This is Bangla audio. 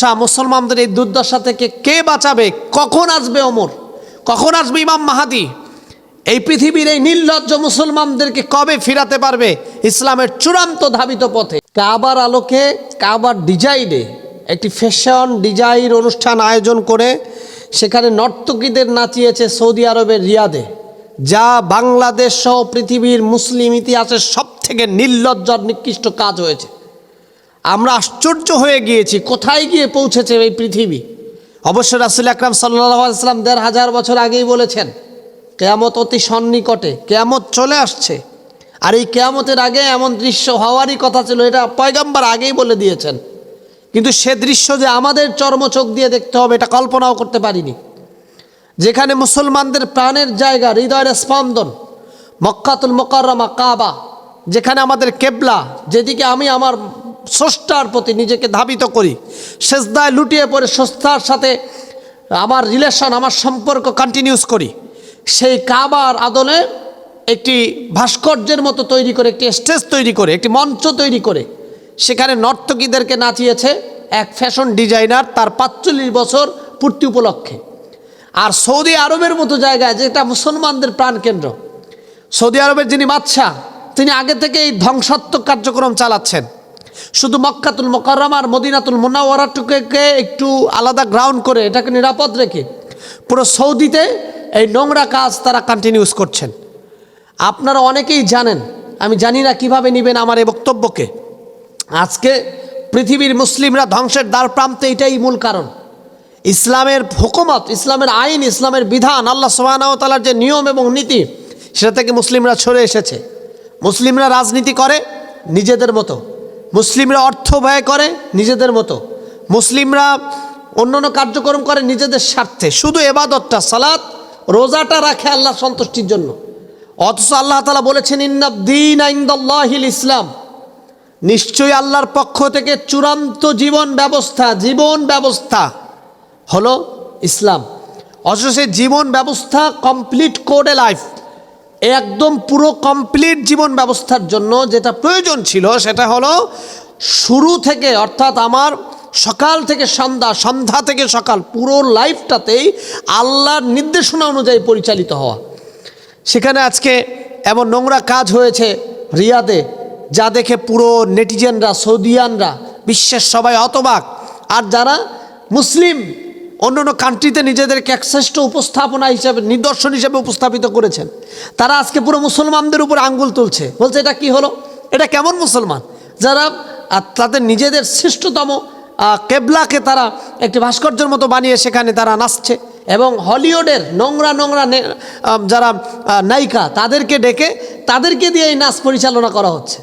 দুর্দশা, মুসলমানদের এই দুর্দশা থেকে কে বাঁচাবে? কখন আসবে অমর কখন আসবে ইমাম মাহাদি? এই পৃথিবীর এই নির্লজ্জ মুসলমানদেরকে কবে ফিরাতে পারবে? ইসলামের চূড়ান্ত ধাবিত পথে। কাবার আলোকে, কাবার ডিজাইনে একটি ফ্যাশন ডিজাইন অনুষ্ঠান আয়োজন করে সেখানে নর্তকীদের নাচিয়েছে সৌদি আরবের রিয়াদে, যা বাংলাদেশ সহ পৃথিবীর মুসলিম ইতিহাসের সব থেকে নির্লজ্জ নিকৃষ্ট কাজ হয়েছে। আমরা আশ্চর্য হয়ে গিয়েছি, কোথায় গিয়ে পৌঁছেছে এই পৃথিবী? অবশ্য রাসুল আকরাম সাল্লাম দেড় হাজার বছর আগেই বলেছেন, কেয়ামত অতি সন্নিকটে, কেয়ামত চলে আসছে। আর এই কেয়ামতের আগে এমন দৃশ্য হওয়ারই কথা ছিল, এটা পয়গাম্বার আগেই বলে দিয়েছেন। কিন্তু সে দৃশ্য যে আমাদের চর্মচোখ দিয়ে দেখতে হবে, এটা কল্পনাও করতে পারিনি। যেখানে মুসলমানদের প্রাণের জায়গা, হৃদয়ের স্পন্দন, মক্কাতুল মোকাররমা, কাবা, যেখানে আমাদের কেবলা, যেদিকে আমি আমার স্রষ্টার প্রতি নিজেকে ধাবিত করি। সেজদায় লুটিয়ে পড়ে স্রষ্টার সাথে আমার রিলেশন আমার সম্পর্ক কন্টিনিউস করি। সেই কাবার আদলে একটি ভাস্কর্যের মতো তৈরি করে, একটি স্টেজ তৈরি করে, একটি মঞ্চ তৈরি করে। সেখানে নর্তকীদেরকে নাচিয়েছে এক ফ্যাশন ডিজাইনার তার পাঁচচল্লিশ বছর পূর্তি উপলক্ষে। আর সৌদি আরবের মতো জায়গায়, যেটা মুসলমানদের প্রাণকেন্দ্র। সৌদি আরবের যিনি বাদশাহ, তিনি আগে থেকে এই ধ্বংসাত্মক কার্যক্রম চালাচ্ছেন। শুধু মক্কাতুল মোকাররমার মদিনাতুল মোনাওয়ারাটুকে একটু আলাদা গ্রাউন্ড করে, এটাকে নিরাপদ রেখে পুরো সৌদিতে এই নোংরা কাজ তারা কন্টিনিউস করছেন। আপনারা অনেকেই জানেন, আমি জানি না কীভাবে নেবেন আমার এই বক্তব্যকে। আজকে পৃথিবীর মুসলিমরা ধ্বংসের দ্বার প্রান্তে এটাই মূল কারণ। ইসলামের হুকুমত, ইসলামের আইন, ইসলামের বিধান, আল্লাহ সোহানাওতালার যে নিয়ম এবং নীতি, সেটা থেকে মুসলিমরা সরে এসেছে। মুসলিমরা রাজনীতি করে নিজেদের মতো। মুসলিমরা অর্থ ব্যয় করে নিজেদের মতো। মুসলিমরা অন্যান্য কার্যক্রম করে নিজেদের স্বার্থে। শুধু এবাদতটা, সালাত, রোজাটা রাখে আল্লাহ সন্তুষ্টির জন্য। অথচ আল্লাহ তালা বলেছেন ইন্নাদ্দিন আইন্দাল্লাহিল ইসলাম। নিশ্চয়ই আল্লাহর পক্ষ থেকে চূড়ান্ত জীবন ব্যবস্থা জীবন ব্যবস্থা হলো ইসলাম। অথচ সেই জীবন ব্যবস্থা কমপ্লিট কোডে লাইফ একদম পুরো কমপ্লিট জীবন ব্যবস্থার জন্য যেটা প্রয়োজন ছিল সেটা হলো শুরু থেকে, অর্থাৎ আমার সকাল থেকে সন্ধ্যা সন্ধ্যা থেকে সকাল পুরো লাইফটাতেই আল্লাহর নির্দেশনা অনুযায়ী পরিচালিত হওয়া। সেখানে আজকে এমন নোংরা কাজ হয়েছে রিয়াদে, যা দেখে পুরো নেটিজেনরা, সৌদিয়ানরা, বিশ্বের সবাই হতবাক। আর যারা মুসলিম অন্য অন্য কান্ট্রিতে নিজেদেরকে এক শ্রেষ্ঠ উপস্থাপনা হিসাবে, নিদর্শন হিসাবে উপস্থাপিত করেছেন। তারা আজকে পুরো মুসলমানদের উপর আঙ্গুল তুলছে। বলছে, এটা কি হলো? এটা কেমন মুসলমান? যারা তাদের নিজেদের শ্রেষ্ঠতম কেবলাকে তারা একটি ভাস্কর্যের মতো বানিয়ে সেখানে তারা নাচছে। এবং হলিউডের নোংরা নোংরা যারা নায়িকা, তাদেরকে ডেকে, তাদেরকে দিয়ে এই নাচ পরিচালনা করা হচ্ছে।